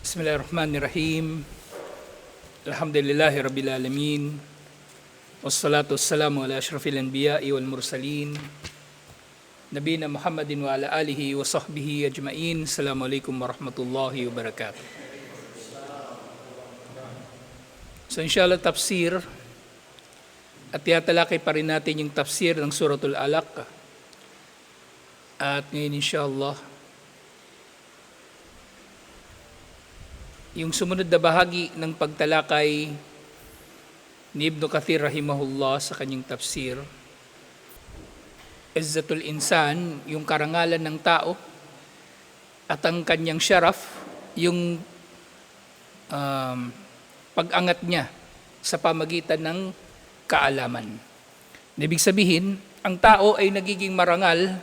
Bismillahirrahmanirrahim. Alhamdulillahi Rabbil Alamin. Wassalatu wassalamu ala ashrafil anbiya'i wal mursalin. Nabina Muhammadin wa ala alihi wa sahbihi ajma'in. Assalamualaikum warahmatullahi wabarakatuh. So inshallah tafsir at tiyatalakay pa rin natin yung tafsir ng Suratul Alaq. At ngayon inshallah yung sumunod na bahagi ng pagtalakay ni Ibn Kathir rahimahullah sa kanyang tafsir, Izzatul Insan, yung karangalan ng tao, at ang kanyang syaraf, yung um, pag-angat niya sa pamagitan ng kaalaman. Ibig sabihin, ang tao ay nagiging marangal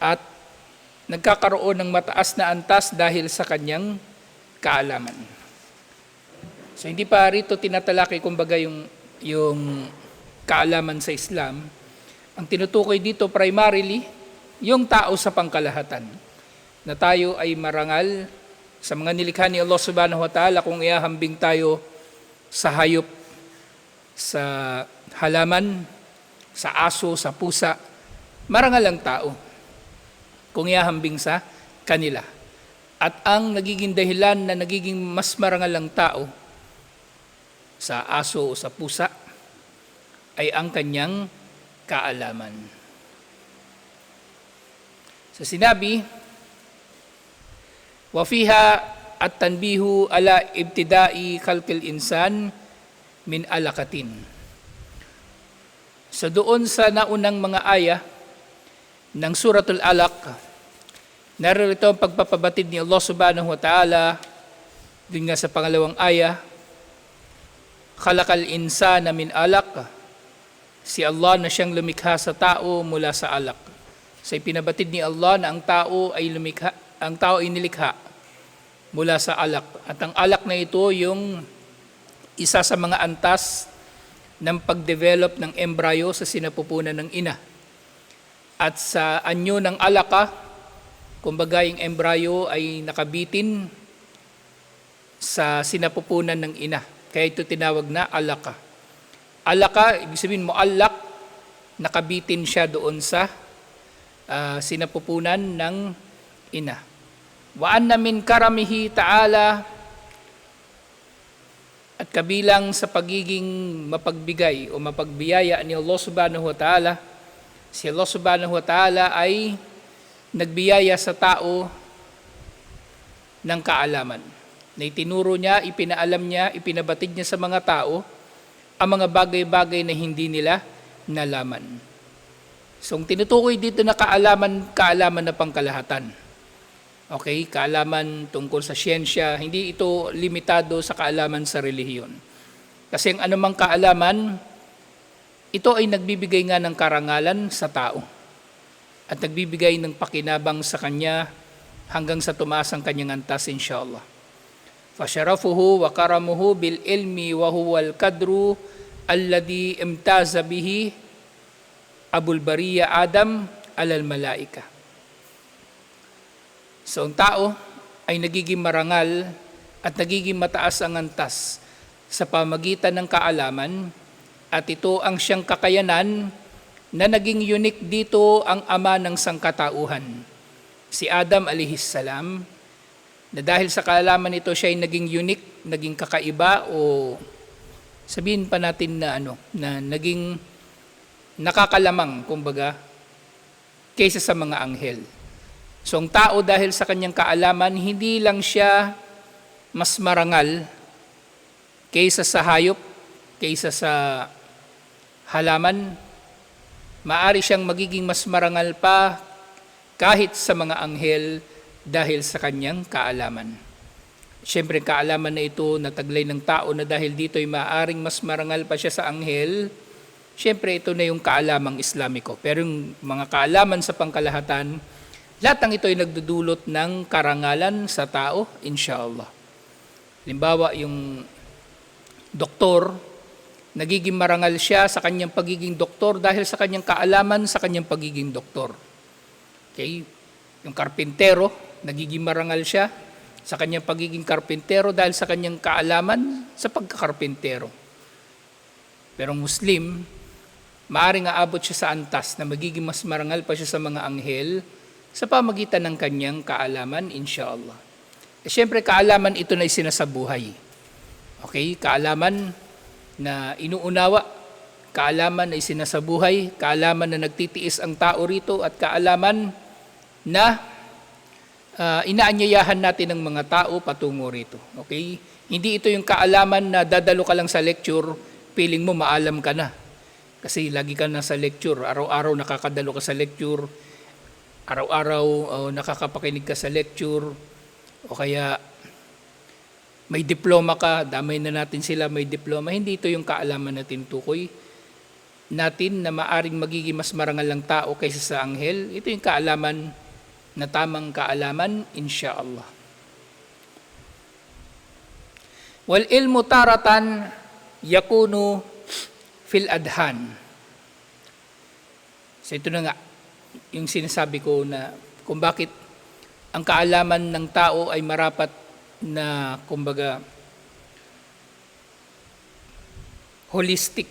at nagkakaroon ng mataas na antas dahil sa kanyang kaalaman. So hindi pa rito tinatalakay kumbaga yung yung kaalaman sa Islam. Ang tinutukoy dito primarily yung tao sa pangkalahatan. Na tayo ay marangal sa mga nilikha ni Allah Subhanahu wa Ta'ala kung iahambing tayo sa hayop, sa halaman, sa aso, sa pusa, marangal ang tao kung iahambing sa kanila. At ang nagiging dahilan na nagiging mas marangal ang tao sa aso o sa pusa ay ang kanyang kaalaman. Sa so sinabi, Wafiha at tanbihu ala ibtidai kalkil insan min alakatin. So doon sa naunang mga ayah ng Suratul Alaq, Narito ang pagpapabatid ni Allah subhanahu wa ta'ala din nga sa pangalawang aya, Khalaqal insana min alaq, si Allah na siyang lumikha sa tao mula sa alak. So ipinabatid ni Allah na ang tao ay lumikha, ang tao ay nilikha mula sa alak. At ang alak na ito yung isa sa mga antas ng pagdevelop ng embryo sa sinapupunan ng ina. At sa anyo ng alaka, kumbaga yung embryo ay nakabitin sa sinapupunan ng ina. Kaya ito tinawag na alaka. Alaka, ibig sabihin mo alak, nakabitin siya doon sa uh, sinapupunan ng ina. Wa anna min karamihi ta'ala at kabilang sa pagiging mapagbigay o mapagbiyaya ni Allah subhanahu wa ta'ala, si Allah subhanahu wa ta'ala ay nagbiyaya sa tao ng kaalaman. Na itinuro niya, ipinaalam niya, ipinabatid niya sa mga tao ang mga bagay-bagay na hindi nila nalaman. So, ang tinutukoy dito na kaalaman, kaalaman na pangkalahatan. Okay, kaalaman tungkol sa siyensya, hindi ito limitado sa kaalaman sa relihiyon. Kasi ang anumang kaalaman, ito ay nagbibigay nga ng karangalan sa tao at nagbibigay ng pakinabang sa kanya hanggang sa tumaas ang kanyang antas inshallah. Fasharafuhu wa karamuhu bil ilmi wa huwa al kadru alladhi imtaza bihi Abul Bariya Adam alal malaika. So ang tao ay nagiging marangal at nagiging mataas ang antas sa pamagitan ng kaalaman at ito ang siyang kakayanan na naging unique dito ang ama ng sangkatauhan, si Adam alihis salam, na dahil sa kaalaman nito siya ay naging unique, naging kakaiba o sabihin pa natin na ano, na naging nakakalamang, kumbaga, kaysa sa mga anghel. So ang tao dahil sa kanyang kaalaman, hindi lang siya mas marangal kaysa sa hayop, kaysa sa halaman, maari siyang magiging mas marangal pa kahit sa mga anghel dahil sa kanyang kaalaman. Siyempre, kaalaman na ito na taglay ng tao na dahil dito ay maaring mas marangal pa siya sa anghel, siyempre ito na yung kaalamang Islamiko. Pero yung mga kaalaman sa pangkalahatan, lahat ng ito ay nagdudulot ng karangalan sa tao, inshallah. Limbawa, yung doktor, Nagiging marangal siya sa kanyang pagiging doktor dahil sa kanyang kaalaman sa kanyang pagiging doktor. Okay? Yung karpintero, nagiging marangal siya sa kanyang pagiging karpintero dahil sa kanyang kaalaman sa pagkakarpintero. Pero Muslim, maaring aabot siya sa antas na magiging mas marangal pa siya sa mga anghel sa pamagitan ng kanyang kaalaman, inshallah. E syempre, kaalaman ito na isinasabuhay. Okay? Kaalaman na inuunawa, kaalaman na isinasabuhay, kaalaman na nagtitiis ang tao rito, at kaalaman na uh, inaanyayahan natin ng mga tao patungo rito. Okay? Hindi ito yung kaalaman na dadalo ka lang sa lecture, feeling mo maalam ka na. Kasi lagi ka na sa lecture, araw-araw nakakadalo ka sa lecture, araw-araw uh, nakakapakinig ka sa lecture, o kaya may diploma ka, damay na natin sila may diploma. Hindi ito yung kaalaman natin tukoy natin na maaring magiging mas marangal lang tao kaysa sa anghel. Ito yung kaalaman na tamang kaalaman, insyaallah. Wal ilmu taratan yakunu fil adhan. So ito na nga, yung sinasabi ko na kung bakit ang kaalaman ng tao ay marapat na kumbaga holistic.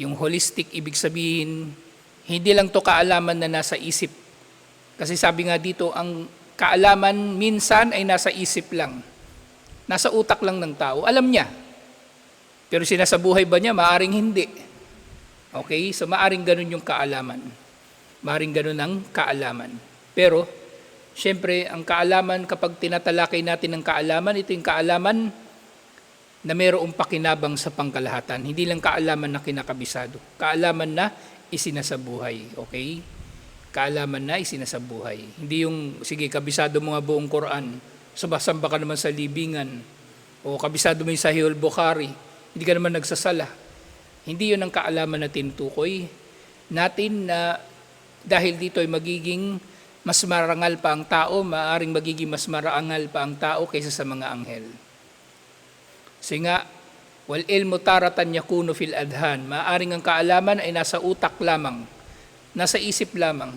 Yung holistic ibig sabihin hindi lang to kaalaman na nasa isip. Kasi sabi nga dito ang kaalaman minsan ay nasa isip lang. Nasa utak lang ng tao. Alam niya. Pero sinasabuhay ba niya? Maaring hindi. Okay? So maaring ganun yung kaalaman. Maaring ganun ang kaalaman. Pero, syempre, ang kaalaman, kapag tinatalakay natin ang kaalaman, ito yung kaalaman na mayroong pakinabang sa pangkalahatan. Hindi lang kaalaman na kinakabisado. Kaalaman na isinasabuhay. Okay? Kaalaman na isinasabuhay. Hindi yung, sige, kabisado mo nga buong Quran, sabasamba ka naman sa libingan, o kabisado mo yung Sahih al-Bukhari, hindi ka naman nagsasala. Hindi yun ang kaalaman na tinutukoy natin na dahil dito ay magiging mas marangal pa ang tao, maaring magiging mas marangal pa ang tao kaysa sa mga anghel. So nga, wal ilmu taratan yakunu fil adhan, maaring ang kaalaman ay nasa utak lamang, nasa isip lamang.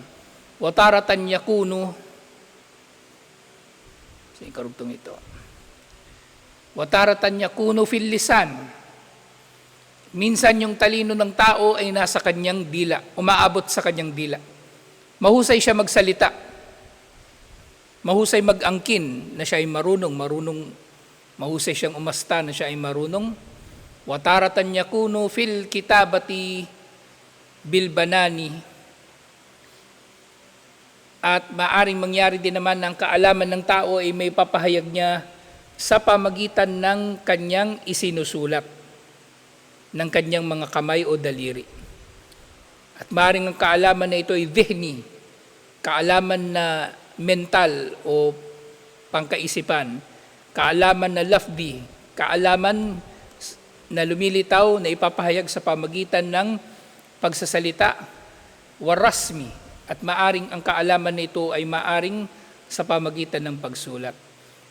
Wa taratan yakunu, sa karugtong ito, wa taratan yakunu fil lisan, Minsan yung talino ng tao ay nasa kanyang dila, umaabot sa kanyang dila. Mahusay siya magsalita. Mahusay mag-angkin na siya ay marunong, marunong, mahusay siyang umasta na siya ay marunong. Wataratan yakunu fil kitabati bilbanani. At maaring mangyari din naman ng kaalaman ng tao ay may papahayag niya sa pamagitan ng kanyang isinusulat ng kanyang mga kamay o daliri. At maaaring ang kaalaman na ito ay dhihni, kaalaman na mental o pangkaisipan, kaalaman na lafdi, kaalaman na lumilitaw na ipapahayag sa pamagitan ng pagsasalita, warasmi, at maaring ang kaalaman na ito ay maaring sa pamagitan ng pagsulat.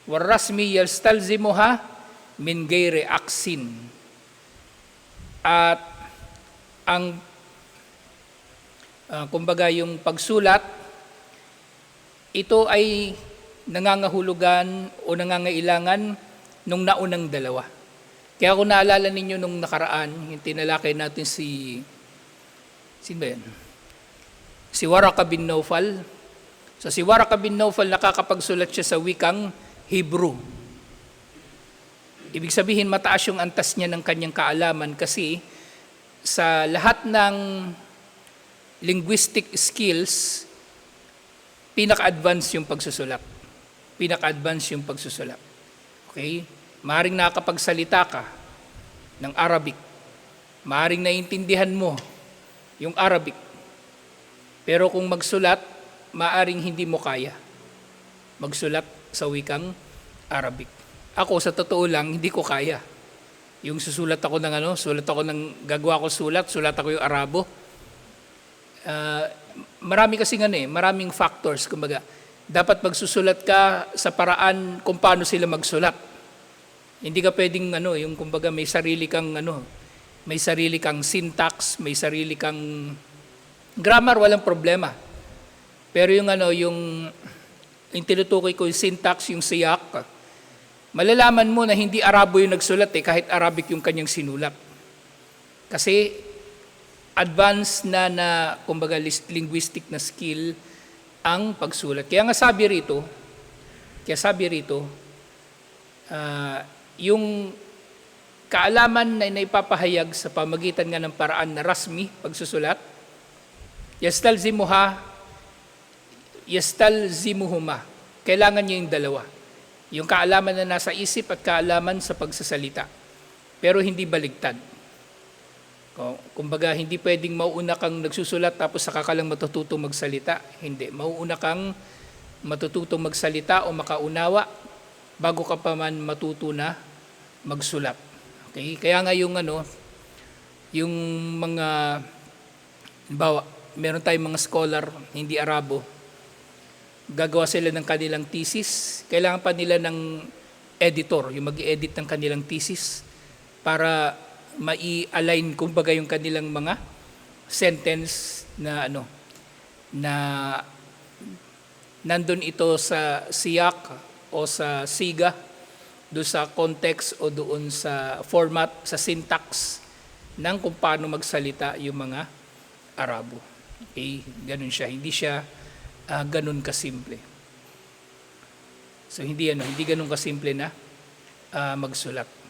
Warasmi yalstalzimuha min gayre aksin at ang uh, kumbaga yung pagsulat, ito ay nangangahulugan o nangangailangan nung naunang dalawa. Kaya kung naalala ninyo nung nakaraan, yung tinalakay natin si, sino ba yan? Si Waraka bin Naufal. So si Waraka bin Naufal nakakapagsulat siya sa wikang Hebrew. Ibig sabihin, mataas yung antas niya ng kanyang kaalaman kasi sa lahat ng linguistic skills, pinaka-advance yung pagsusulat. Pinaka-advance yung pagsusulat. Okay? Maring nakakapagsalita ka ng Arabic. Maring naiintindihan mo yung Arabic. Pero kung magsulat, maaring hindi mo kaya magsulat sa wikang Arabic. Ako, sa totoo lang, hindi ko kaya. Yung susulat ako ng ano, sulat ako ng, gagawa ko sulat, sulat ako yung Arabo. Uh, marami kasi nga eh, maraming factors. Kumbaga, dapat magsusulat ka sa paraan kung paano sila magsulat. Hindi ka pwedeng ano, yung kumbaga may sarili kang ano, may sarili kang syntax, may sarili kang grammar, walang problema. Pero yung ano, yung yung tinutukoy ko yung syntax, yung siyak, malalaman mo na hindi Arabo yung nagsulat eh, kahit Arabic yung kanyang sinulat. Kasi advanced na na, kumbaga, linguistic na skill ang pagsulat. Kaya nga sabi rito, kaya sabi rito, ah, yung kaalaman na naipapahayag sa pamagitan nga ng paraan na rasmi, pagsusulat, yastalzimuha, yastalzimuhuma. Kailangan niya yung dalawa. Yung kaalaman na nasa isip at kaalaman sa pagsasalita. Pero hindi baligtad. Kung- Kumbaga, hindi pwedeng mauuna kang nagsusulat tapos saka ka lang matututo magsalita. Hindi. Mauuna kang matututo magsalita o makaunawa bago ka pa man matuto na magsulat. Okay? Kaya nga yung ano, yung mga, bawa, meron tayong mga scholar, hindi Arabo, gagawa sila ng kanilang thesis, kailangan pa nila ng editor, yung mag-edit ng kanilang thesis para mai-align kumbaga yung kanilang mga sentence na ano na nandun ito sa siyak o sa siga do sa context o doon sa format sa syntax ng kung paano magsalita yung mga Arabo. Okay, ganun siya. Hindi siya ah, ganun kasimple. So hindi ano, hindi ganun kasimple na ah, magsulat.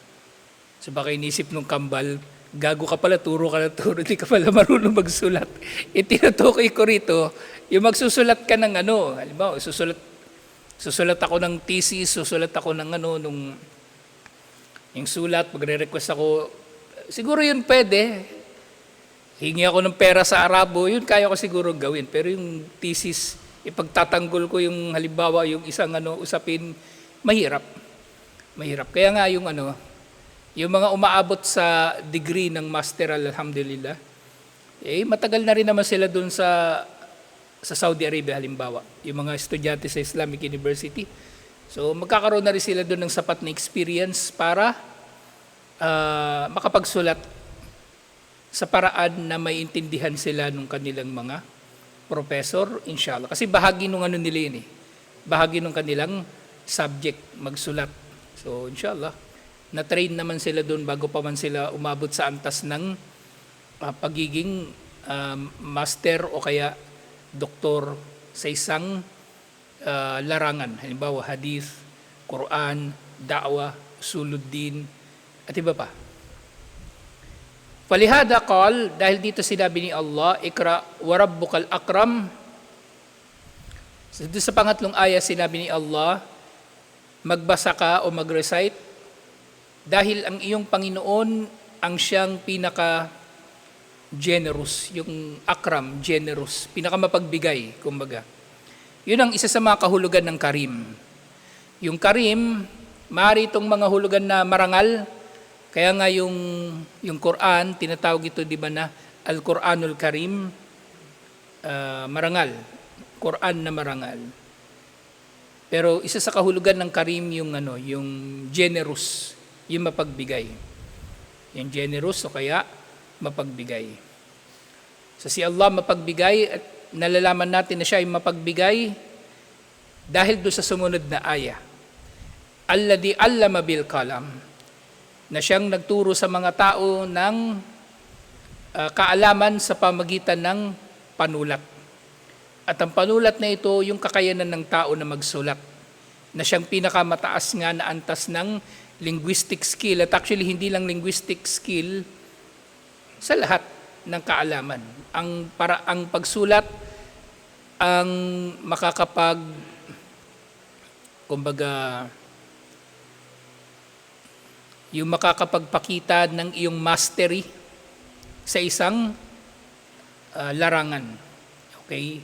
So baka inisip nung kambal, gago ka pala, turo ka na turo, hindi ka pala marunong magsulat. Itinutukoy ko rito, yung magsusulat ka ng ano, halimbawa, susulat, susulat ako ng thesis, susulat ako ng ano, nung, yung sulat, magre-request ako, siguro yun pwede, hingi ako ng pera sa Arabo, yun kaya ko siguro gawin. Pero yung thesis, ipagtatanggol ko yung halimbawa, yung isang ano, usapin, mahirap. Mahirap. Kaya nga yung ano, yung mga umaabot sa degree ng master, alhamdulillah, eh matagal na rin naman sila dun sa sa Saudi Arabia halimbawa, yung mga estudyante sa Islamic University. So magkakaroon na rin sila doon ng sapat na experience para ah, makapagsulat sa paraan na may intindihan sila ng kanilang mga professor, inshallah. Kasi bahagi nung ano nila yun eh. Bahagi nung kanilang subject, magsulat. So, inshallah, na-train naman sila doon bago pa man sila umabot sa antas ng ah, pagiging um, master o kaya doktor sa isang ah, larangan. Halimbawa, hadith, Quran, da'wah, suluddin, at iba pa. Falihada qal, dahil dito sinabi ni Allah, ikra wa rabbukal akram. So, sa pangatlong aya sinabi ni Allah, magbasa ka o mag-recite dahil ang iyong Panginoon ang siyang pinaka generous, yung akram, generous, pinaka mapagbigay, kumbaga. Yun ang isa sa mga kahulugan ng karim. Yung karim, maaari itong mga hulugan na marangal, kaya nga yung, yung Quran, tinatawag ito di ba na Al-Quranul Karim, ah, marangal. Quran na marangal. Pero isa sa kahulugan ng Karim yung ano, yung generous, yung mapagbigay. Yung generous o kaya mapagbigay. So si Allah mapagbigay at nalalaman natin na siya ay mapagbigay dahil do sa sumunod na aya. Alladhi allama bil kalam na siyang nagturo sa mga tao ng ah, kaalaman sa pamagitan ng panulat. At ang panulat na ito, yung kakayanan ng tao na magsulat, na siyang pinakamataas nga na antas ng linguistic skill. At actually, hindi lang linguistic skill sa lahat ng kaalaman. Ang, para, ang pagsulat, ang makakapag, kumbaga, yung makakapagpakita ng iyong mastery sa isang ah, larangan. Okay?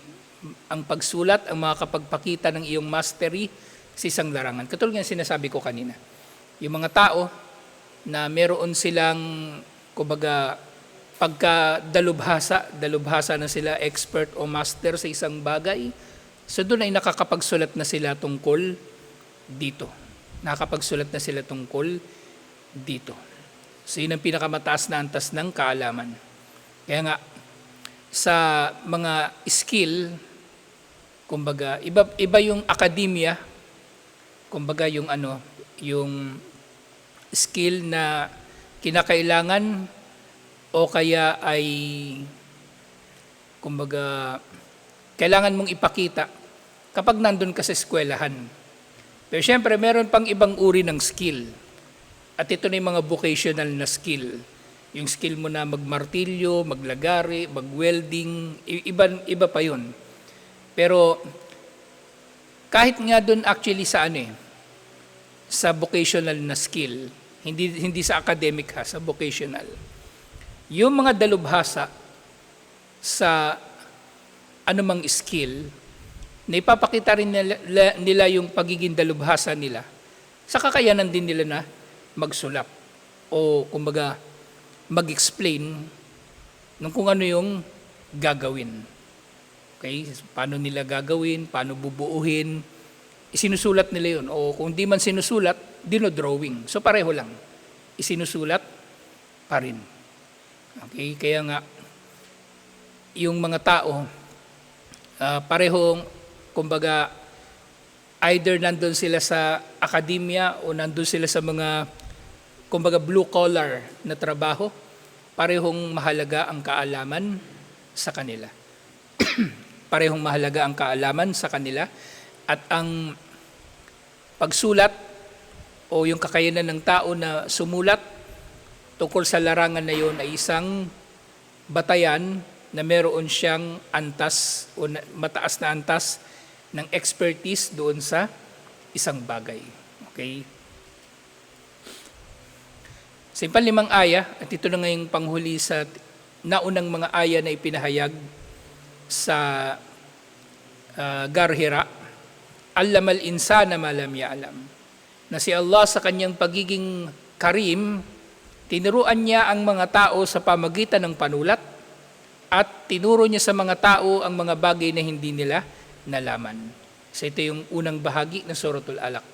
Ang pagsulat, ang makakapagpakita ng iyong mastery sa isang larangan. Katulad ng sinasabi ko kanina. Yung mga tao na meron silang, kumbaga, pagka dalubhasa, dalubhasa na sila expert o master sa isang bagay, so doon ay nakakapagsulat na sila tungkol dito. Nakakapagsulat na sila tungkol dito. So yun ang pinakamataas na antas ng kaalaman. Kaya nga, sa mga skill, kumbaga, iba, iba yung academia, kumbaga yung ano, yung skill na kinakailangan o kaya ay kumbaga kailangan mong ipakita kapag nandun ka sa eskwelahan. Pero syempre, meron pang ibang uri ng skill. At ito na yung mga vocational na skill. Yung skill mo na magmartilyo, maglagari, magwelding, iba, iba pa yun. Pero kahit nga doon actually sa ano eh, sa vocational na skill, hindi hindi sa academic ha, sa vocational. Yung mga dalubhasa sa anumang skill, na ipapakita rin nila, nila yung pagiging dalubhasa nila sa kakayanan din nila na magsulap o kumbaga mag-explain ng kung ano yung gagawin. Okay? Paano nila gagawin, paano bubuuhin, isinusulat nila yun. O kung di man sinusulat, dinodrawing. So pareho lang. Isinusulat pa rin. Okay? Kaya nga, yung mga tao, ah, parehong, kumbaga, either nandun sila sa akademya o nandun sila sa mga, kumbaga, blue collar na trabaho, parehong mahalaga ang kaalaman sa kanila. parehong mahalaga ang kaalaman sa kanila at ang pagsulat o yung kakayanan ng tao na sumulat tungkol sa larangan na yun ay isang batayan na meron siyang antas o mataas na antas ng expertise doon sa isang bagay. Okay? Sa limang aya, at ito na ngayong panghuli sa naunang mga aya na ipinahayag sa ah, Garhira, alam al insana malam alam na si Allah sa kanyang pagiging karim, tinuruan niya ang mga tao sa pamagitan ng panulat at tinuro niya sa mga tao ang mga bagay na hindi nila nalaman. So ito yung unang bahagi ng Suratul Alaq.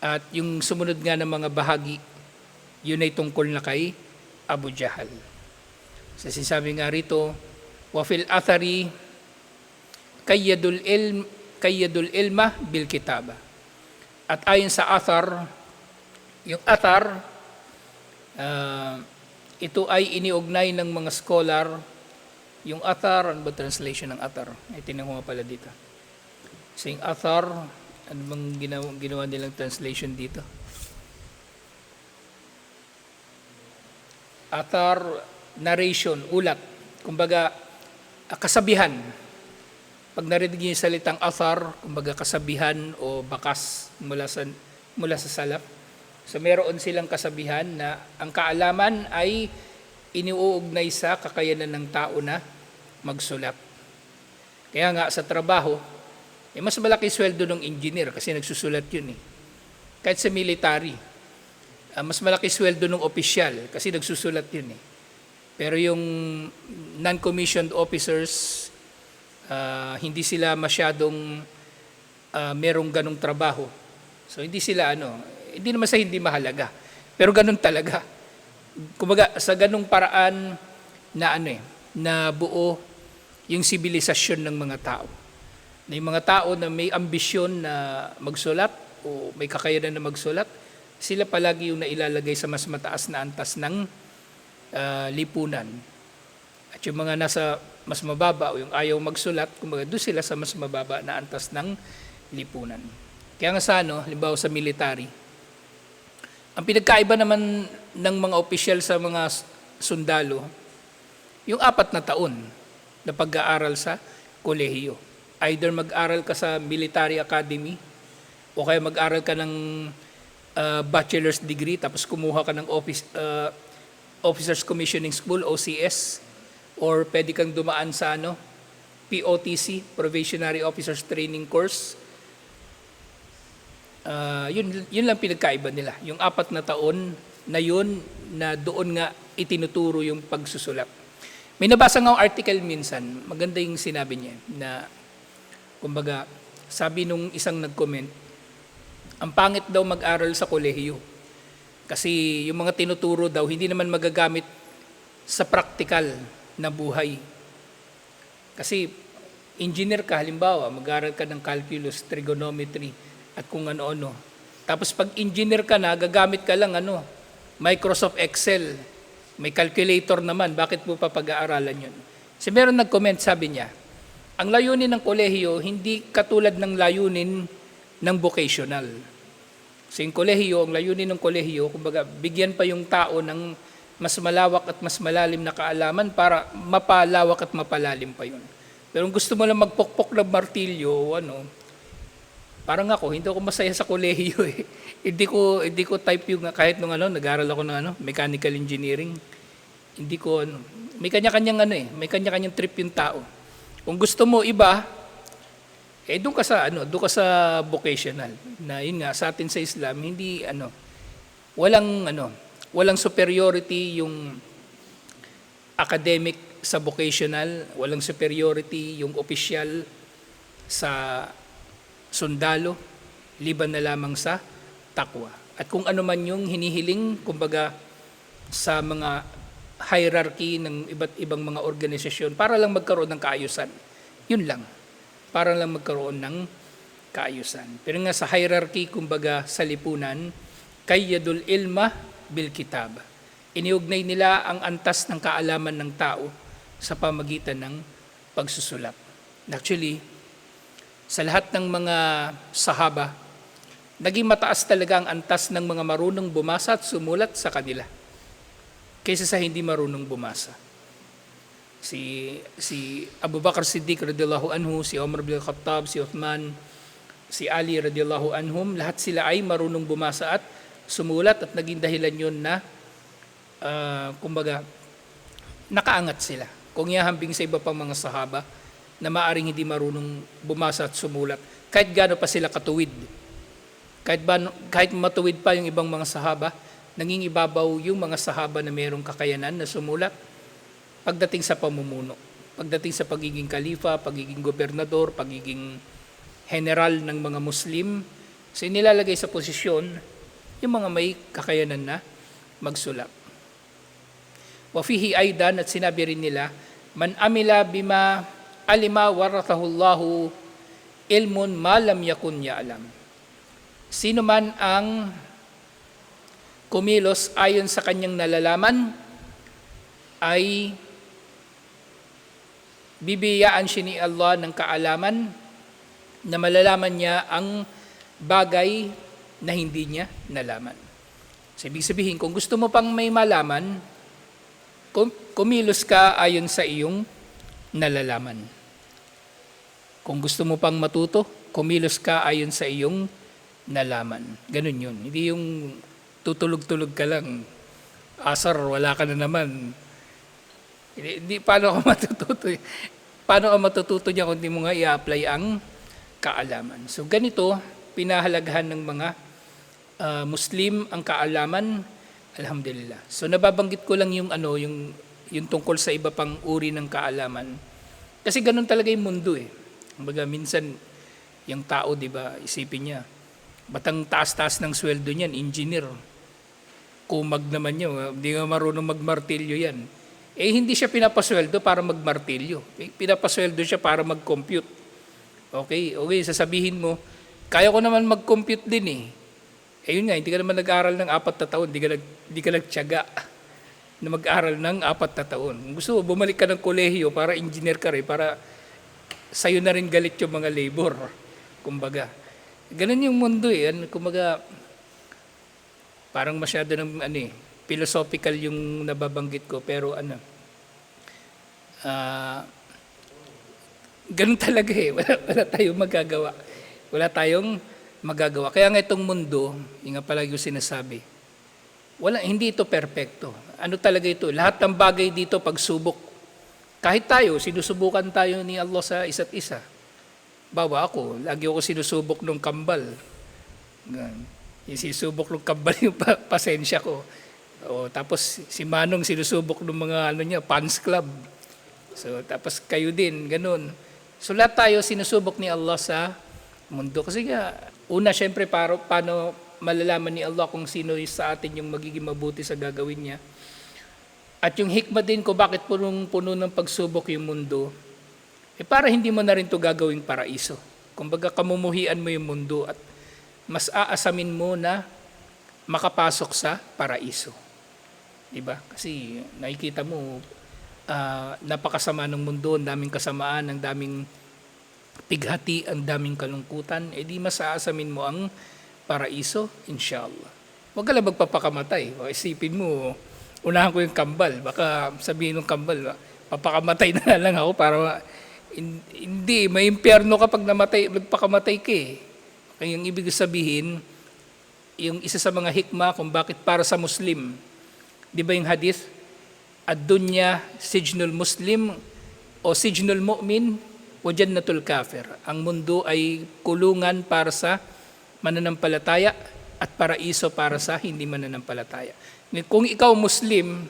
At yung sumunod nga ng mga bahagi, yun ay tungkol na kay Abu Jahal. Sa sinasabi nga rito, wafil athari kayyadul ilm kayyadul ilma bil kitaba. At ayon sa athar, yung athar, ah, ito ay iniugnay ng mga scholar. Yung athar, ano ba translation ng athar? Ay, tingnan ko nga pala dito. So yung athar, ano bang ginawa, ginawa nilang translation dito? Athar, narration, ulat. Kumbaga, ah, kasabihan. Pag narinig niyo yung salitang athar, kumbaga kasabihan o bakas mula sa, mula sa salap. So meron silang kasabihan na ang kaalaman ay iniuugnay sa kakayanan ng tao na magsulat. Kaya nga sa trabaho, eh mas malaki sweldo ng engineer kasi nagsusulat yun eh. Kahit sa military, ah, mas malaki sweldo ng opisyal kasi nagsusulat yun eh. Pero yung non-commissioned officers, ah, hindi sila masyadong ah, merong ganong trabaho. So hindi sila ano, hindi naman sa hindi mahalaga. Pero ganun talaga. Kumbaga sa ganung paraan na ano eh, na buo yung sibilisasyon ng mga tao. Na yung mga tao na may ambisyon na magsulat o may kakayanan na magsulat, sila palagi yung nailalagay sa mas mataas na antas ng ah, lipunan. At yung mga nasa mas mababa o yung ayaw magsulat, kumbaga doon sila sa mas mababa na antas ng lipunan. Kaya nga sa ano, halimbawa sa military, ang pinagkaiba naman ng mga opisyal sa mga sundalo, yung apat na taon na pag-aaral sa kolehiyo. Either mag-aral ka sa military academy o kaya mag-aral ka ng ah, bachelor's degree tapos kumuha ka ng office, ah, Officers Commissioning School, OCS, or pwede kang dumaan sa ano, POTC, Probationary Officers Training Course. Ah, yun, yun lang pinagkaiba nila. Yung apat na taon na yun na doon nga itinuturo yung pagsusulat. May nabasa nga article minsan, maganda yung sinabi niya na kumbaga sabi nung isang nag-comment, ang pangit daw mag-aral sa kolehiyo. Kasi yung mga tinuturo daw hindi naman magagamit sa praktikal na buhay. Kasi engineer ka, halimbawa, mag-aral ka ng calculus, trigonometry, at kung ano-ano. Tapos pag engineer ka na, gagamit ka lang ano, Microsoft Excel. May calculator naman, bakit mo pa pag-aaralan yun? Si meron nag-comment, sabi niya, ang layunin ng kolehiyo, hindi katulad ng layunin ng vocational. So yung kolehiyo, ang layunin ng kolehiyo, kumbaga, bigyan pa yung tao ng mas malawak at mas malalim na kaalaman para mapalawak at mapalalim pa yun. Pero kung gusto mo lang magpokpok ng martilyo, ano, parang ako, hindi ako masaya sa kolehiyo eh. hindi ko hindi ko type yung kahit nung ano, nag-aral ako ng ano, mechanical engineering. Hindi ko ano, may kanya-kanyang ano eh, may kanya-kanyang trip yung tao. Kung gusto mo iba, eh doon ka sa ano, doon ka sa vocational. Na yun nga sa atin sa Islam, hindi ano, walang ano, walang superiority yung academic sa vocational, walang superiority yung official sa sundalo, liban na lamang sa takwa. At kung ano man yung hinihiling, kumbaga, sa mga hierarchy ng iba't ibang mga organisasyon para lang magkaroon ng kaayusan. Yun lang. Para lang magkaroon ng kaayusan. Pero nga sa hierarchy, kumbaga, sa lipunan, kayyadul ilma bil kitab. Iniugnay nila ang antas ng kaalaman ng tao sa pamagitan ng pagsusulat. Actually, sa lahat ng mga sahaba, naging mataas talaga ang antas ng mga marunong bumasa at sumulat sa kanila kaysa sa hindi marunong bumasa. Si si Abu Bakar Siddiq radhiyallahu anhu, si Umar bin Khattab, si Uthman, si Ali radhiyallahu anhum, lahat sila ay marunong bumasa at sumulat at naging dahilan yun na ah, kumbaga nakaangat sila. Kung ihahambing sa iba pang mga sahaba na maaring hindi marunong bumasa at sumulat, kahit gaano pa sila katuwid. Kahit, ba, kahit matuwid pa yung ibang mga sahaba, nanging ibabaw yung mga sahaba na mayroong kakayanan na sumulat pagdating sa pamumuno. Pagdating sa pagiging kalifa, pagiging gobernador, pagiging general ng mga Muslim, so inilalagay sa posisyon yung mga may kakayanan na magsulat. Wafihi aidan at sinabi rin nila, Man amila bima alima waratahullahu ilmun malam yakun ya'lam. Sino man ang kumilos ayon sa kanyang nalalaman ay bibiyaan siya ni Allah ng kaalaman na malalaman niya ang bagay na hindi niya nalaman. So, ibig sabihin, kung gusto mo pang may malaman, kum- kumilos ka ayon sa iyong nalalaman. Kung gusto mo pang matuto, kumilos ka ayon sa iyong nalaman. Ganun yun. Hindi yung tutulog-tulog ka lang. Asar, wala ka na naman. Hindi, hindi paano ka matututo? Paano ka matututo niya kung hindi mo nga i-apply ang kaalaman? So ganito, pinahalagahan ng mga ah, Muslim ang kaalaman, alhamdulillah. So nababanggit ko lang yung ano, yung yung tungkol sa iba pang uri ng kaalaman. Kasi ganun talaga yung mundo eh. Kumbaga minsan yung tao, 'di ba, isipin niya, batang taas-taas ng sweldo niyan, engineer. Kumag naman niya, hindi nga marunong magmartilyo yan. Eh hindi siya pinapasweldo para magmartilyo. Eh, Pinapasweldo siya para mag-compute. Okay, okay, sasabihin mo, kaya ko naman mag-compute din eh. Eh yun nga, hindi ka naman nag-aral ng apat na taon, hindi ka, nag, hindi ka na mag-aral ng apat na taon. Gusto mo, bumalik ka ng kolehiyo para engineer ka rin, para sa'yo na rin galit yung mga labor. Kumbaga. Ganun yung mundo eh. Ano, kumbaga, parang masyado ng ano eh, philosophical yung nababanggit ko, pero ano, ah, ganun talaga eh. Wala, wala tayong magagawa. Wala tayong magagawa. Kaya nga itong mundo, yung nga palagi ko sinasabi, wala, hindi ito perpekto. Ano talaga ito? Lahat ng bagay dito pagsubok. Kahit tayo, sinusubukan tayo ni Allah sa isa't isa. Bawa ako, lagi ako sinusubok ng kambal. Yung sinusubok ng kambal yung pa- pasensya ko. O, tapos si Manong sinusubok ng mga ano niya, fans club. So, tapos kayo din, ganun. So, lahat tayo sinusubok ni Allah sa mundo. Kasi nga, una, syempre, para, paano malalaman ni Allah kung sino sa atin yung magiging mabuti sa gagawin niya. At yung hikma din ko bakit punong puno ng pagsubok yung mundo, eh para hindi mo na rin to gagawing paraiso. Kumbaga kamumuhian mo yung mundo at mas aasamin mo na makapasok sa paraiso. 'Di ba? Kasi nakikita mo ah, napakasama ng mundo, ang daming kasamaan, ang daming pighati, ang daming kalungkutan, eh di mas aasamin mo ang paraiso, inshallah. Huwag ka lang magpapakamatay. O, isipin mo, unahan ko yung kambal. Baka sabihin ng kambal, papakamatay na lang ako para hindi, may impyerno kapag namatay, nagpakamatay ka eh. Yung ibig sabihin, yung isa sa mga hikma kung bakit para sa Muslim, di ba yung hadith? Ad-dunya sijnul Muslim o sijnul mu'min o jannatul kafir. Ang mundo ay kulungan para sa mananampalataya at paraiso para sa hindi mananampalataya. Kung ikaw Muslim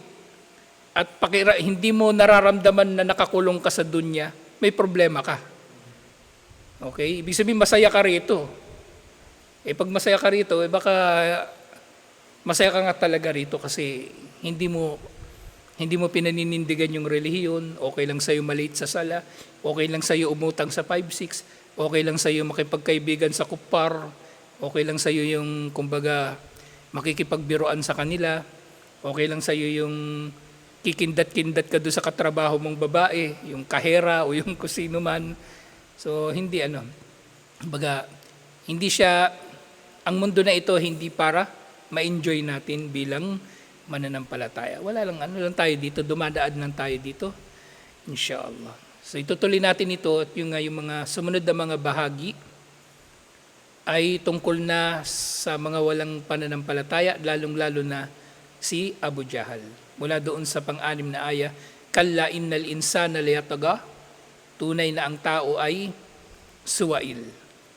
at pakira, hindi mo nararamdaman na nakakulong ka sa dunya, may problema ka. Okay? Ibig sabihin masaya ka rito. Eh pag masaya ka rito, eh baka masaya ka nga talaga rito kasi hindi mo hindi mo pinaninindigan yung relihiyon, okay lang sa'yo maliit sa sala, okay lang sa'yo umutang sa 5-6, okay lang sa'yo makipagkaibigan sa kupar, okay lang sa'yo yung, kumbaga, makikipagbiroan sa kanila, okay lang sa'yo yung kikindat-kindat ka doon sa katrabaho mong babae, yung kahera o yung kusino man. So, hindi ano, kumbaga, hindi siya, ang mundo na ito hindi para ma-enjoy natin bilang mananampalataya. Wala lang, ano lang tayo dito, dumadaan lang tayo dito. Inshallah. So itutuloy natin ito at yung, yung mga sumunod na mga bahagi ay tungkol na sa mga walang pananampalataya, lalong-lalo na si Abu Jahal. Mula doon sa pang-anim na aya, Kalla innal insana layataga, tunay na ang tao ay suwail.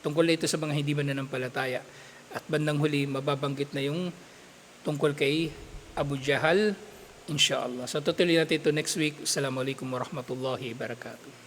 Tungkol na ito sa mga hindi mananampalataya. At bandang huli, mababanggit na yung tungkol kay Abu Jahal, inshallah. So tutuloy natin ito next week. Assalamualaikum warahmatullahi wabarakatuh.